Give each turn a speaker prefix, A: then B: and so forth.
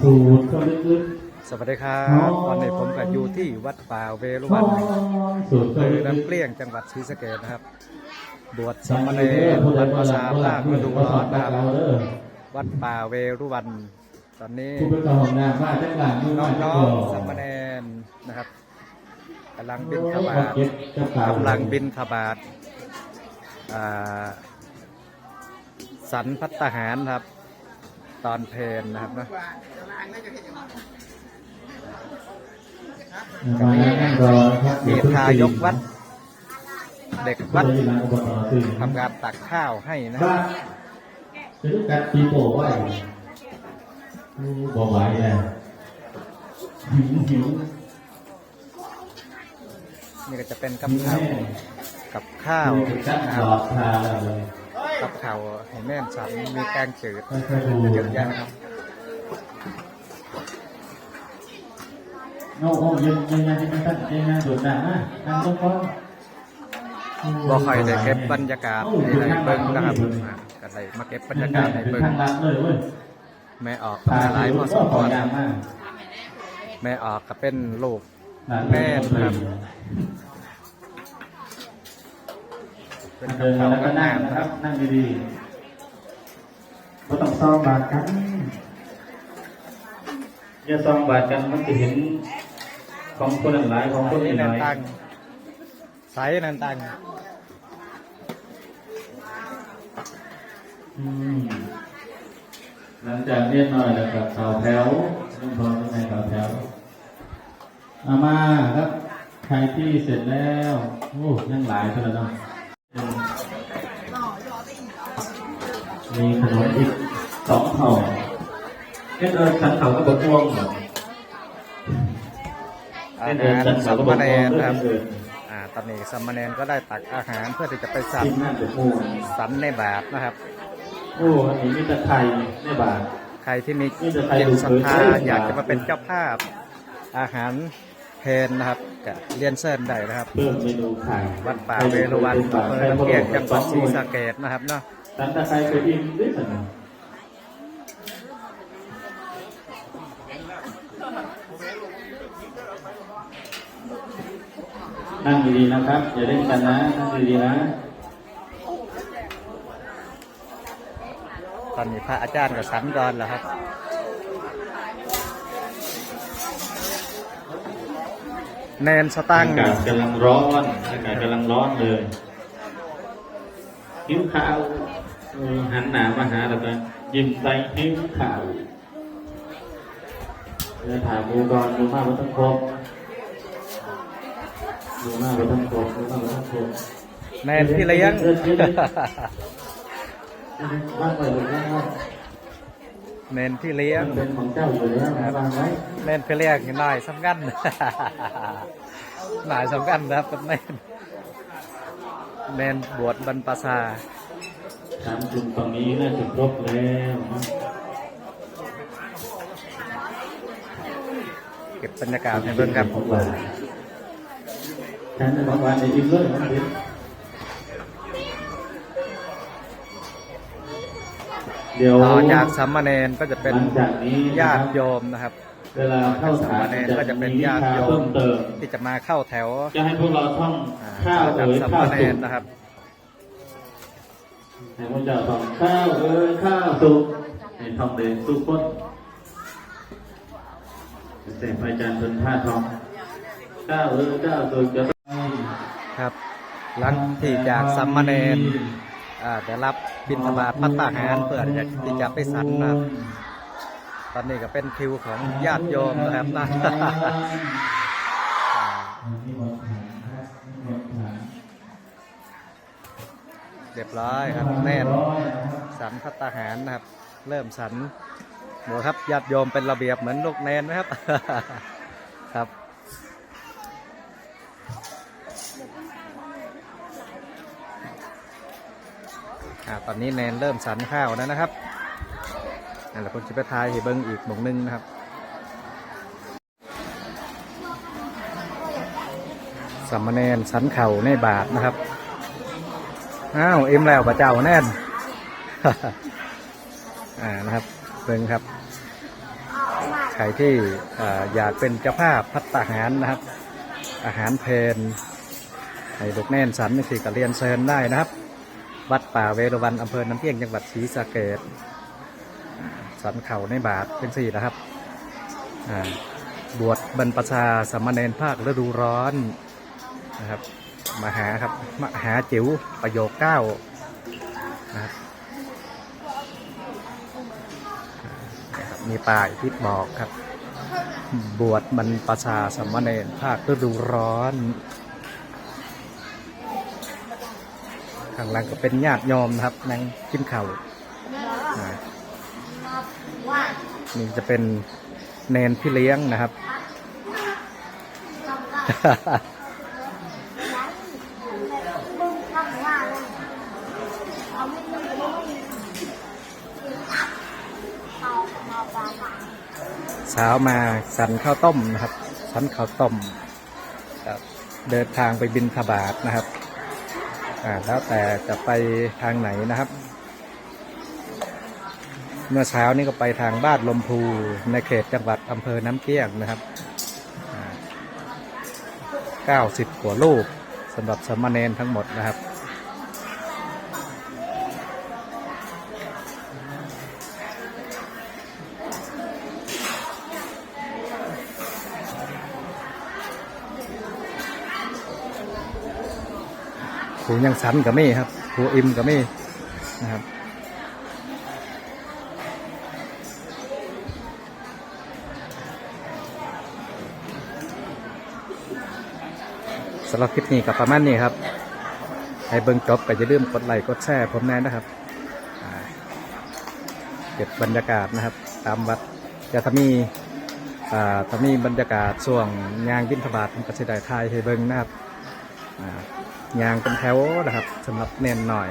A: สูดเข้าลึก
B: สวัสดีครับวันนี้ผมก็อยู่ที่วัดป่าเวรุ
A: ๆ
B: วัน
A: สูดเข้า
B: อำเภ
A: ลึ
B: อกน้ำเกลี้ยงจังหวัดศรีสะเกษนะครับ บวชสามเณรบรรพชาภาคฤดูร้อนนะครับวัดป่าเวรุวัน ตอนนี้
A: ผู้เป็นเจ้าของงานว่าจังหลังมือว่าจั
B: น้
A: ง
B: อ
A: ห
B: ง
A: ลัง
B: ๆสามเณรนะครับกำลังบินทบาท
A: เก็บกระเป๋ากำ
B: ลังบินทบาทอ่าสันพัตตาหารครับ ตอนเพลนนะครับเนอะ
A: มานั่งรอครับ
B: มีทายกวัด เด็กวัด
A: ที่ร้านอุปกรณ์ซึ่ง
B: ทำการตักข้าวให้นะค
A: บ้า
B: รับ
A: จะรู้จักปีโป้ไว้บอกไหวแล้วหิวหิว
B: นี่ก็จะเป็นกับข้าวกับข้าว
A: จัก
B: นะค
A: หล
B: รับ กับเข้าวให้แม่นสันมีแกงจืดเยอะแยะครับ
A: โอ้โอ้ยังยังยังยังตั้งยังยังโดดหนังนะนั่งลงก่อน
B: บ่ค่อยได้เก็บบรรยากาศในในเบิ้งนะครับก็เลยมาเก็บบรรยากาศในเบิ้งแม่ออกก็มาหลายพอสมควรแม่ออกก็เป็นลูกแม่ครับ เป็นกับ
A: เดิน
B: ข้าว
A: แล้วก็
B: กับ
A: นั่ง
B: น้ำ
A: นะ
B: นะ
A: ค
B: ค
A: รั
B: รั
A: บบนั่งดีๆก็ต้องซ้อมบาดกันอย่าซ้อมบาดกันมันจะเห็นของคนหลายของคน
B: นี่
A: ห
B: นั
A: ลานย
B: ตังใสนันตัง
A: อืมหลังจากเรียนหน่อยแล้วกับข่าวแถวต้องพร้อมในข่าวแถวเอามาครับใครที่เสร็จแล้ว โอ้ยังหลายเท่านั้นเนาะ มีขนมอีกสองห่อแค่เดินสันเขาก็บดม่วงเหรอ
B: อาหารสามเณรนะครับอ่าตอนนี้สามเณรก็ได้ตักอาหารเพื่อที่จะไปสัน
A: กินน่าจะม่วง
B: สันในบาทนะครับ
A: โอ้อันนี้มีแต่ไข่ในบาท
B: ใครที่มี
A: นี่จะใคร
B: จิต
A: ดู
B: ศรัทธา
A: เผยแพร่
B: อยากจะมาเป็นเจ้าภาพ อาหารเพนนะครับก็เรียนเชิญได้นะครับ
A: เพิ่มเมนูไข่
B: วัดป่าเวรุวันอำเภอน้ำเกลี้ยงจังหวัดศรีสะเกษนะครับเนาะ
A: สันตะไคร้เคยอิ่มด้วยสันนั่งดีๆนะครับ อย่าเล่นกันนะ นั่งดีๆนะ
B: ตอนนี้พระอาจารย์กับสันก่อนแล้วครับแนนสตัง
A: อา
B: ค์
A: กาศกำลังร้อนอากาศกำลังร้อนเลย หิวข้าวเออ หันหน้ามาหาแล้วก็ยิ้มใส่หิวข้าวเดี๋ยวถามดูก่อนดูมากกว่าทั้งครบดูมากกว่าทั้งครบดูมากกว่าทั้งครบ
B: แนนพี่เลี้ยง
A: บ้านเปิดหรือไม่ครับ
B: แนนพี่เลี้ยง
A: เป็นของเจ้าอยู่แล้วนะวางไว้
B: แนนพี่เลี้ยงหน่อยสำคัญหน่อยสำคัญนะครับกับแนนแนนบวชบรรพชา
A: ถามจุดตรงนี้น่าจะครบแล้วนะ
B: เก็บบรรยากาศในเบื้องครับ
A: ของหวานฉันจะบอกว่าในอิ่มเลยนะพี่เดี๋ยว
B: ต่อจากสามเณรก็จะเป็น
A: หลังจากนี้นะครับ
B: ญาติโยมนะครับ
A: เวลาเข้า
B: สา
A: ฐามน
B: เณรก็จะเป็นญาติโย
A: เพิ่
B: ม
A: มเติม
B: ที่จะมาเข้าแถว
A: จะให้พวกเราท่อง
B: อ่า
A: ข้าว
B: ต่อจาก
A: เอ๋ย
B: สาม
A: ข้าว
B: เณ
A: สุ
B: ร
A: ก
B: นะครับ
A: ให้พวกเจ้าท่องข้าวเอ๋ยข้าวสุกให้ทองเดินสุกคนเสร็จอาจารย์เป็นท่าทองข้าวเอ๋ยข้าวสุกจะ
B: ครับ หลังที่จากสามเณรได้รับบิณฑบาตพัตตาหารเพื่อที่จะไปสันนะตอนนี้ก็เป็นคิวของญาติโยมนะครับนะ เรียบร้อยครับแน่นสันพัตาหารนะครับ เริ่มสันหมูครับญาติโยมเป็นระเบียบเหมือนลูกแนนไหมครับ ครับอ่าตอนนี้แนนเริ่มสันข้าวแล้วนะครับอ่าแล้วผมจะไปทายให้เบิ้งอีกหมงนึงนะครับสามเณรสันเข่าในบาทนะครับ อ้าวเอ็มแล้วพระเจ้าแน่นอ่านะครับเบิ้งครับ ใครที่อ่าอยากเป็นเจ้าภาพพัตตาหารนะครับ อาหารเพลให้ลูกแน่นสันนี่สิก็เรียนเชิญได้นะครับ วัดป่าเวรวันอำเภอน้ำเพียงจังหวัดศรีสะเกษสันเข่าในบาทเป็นสี่นะครับอ่าบวชบรรพชาสามเณรภาคฤดูร้อนนะครับ มาหาครับมาหาจิ๋วประโยคเก้านะครับมีป้าทิศบอกครับ บวชบรรพชาสามเณรภาคฤดูร้อน ข้างหลังก็เป็นญาติโยมนะครับนั่งกินข้าวอ่านี่จะเป็นเนนพี่เลี้ยงนะครับ เช้ามาสันข้าวต้มนะครับ สันข้าวต้มครับเดินทางไปบินทบาทนะครับอ่าแล้วแต่จะไปทางไหนนะครับ เมื่อเช้านี้ก็ไปทางบ้านลมพูในเขตจังหวัดอำเภอน้ำเกี้ยงนะครับอ่า90กว่าลูกสำหรับสามเณรทั้งหมดนะครับ ผูยังสันกับมี่ครับผูอิมกับมี่นะครับสำหรับคลิปนี้กับประมาณนี้ครับให้เบิ่งจบก็อย่าลืมกดไลค์กดแชร์ผมแน่นะครับเก็บบรรยากาศนะครับ ตามวัดจะถ้ามีอ่าถ้ามีบรรยากาศช่วงยางบินทบาทผมก็จะได้ทายให้เบิ่งนะครับ ยางเป็นแถวนะครับสำหรับเน้นหน่อย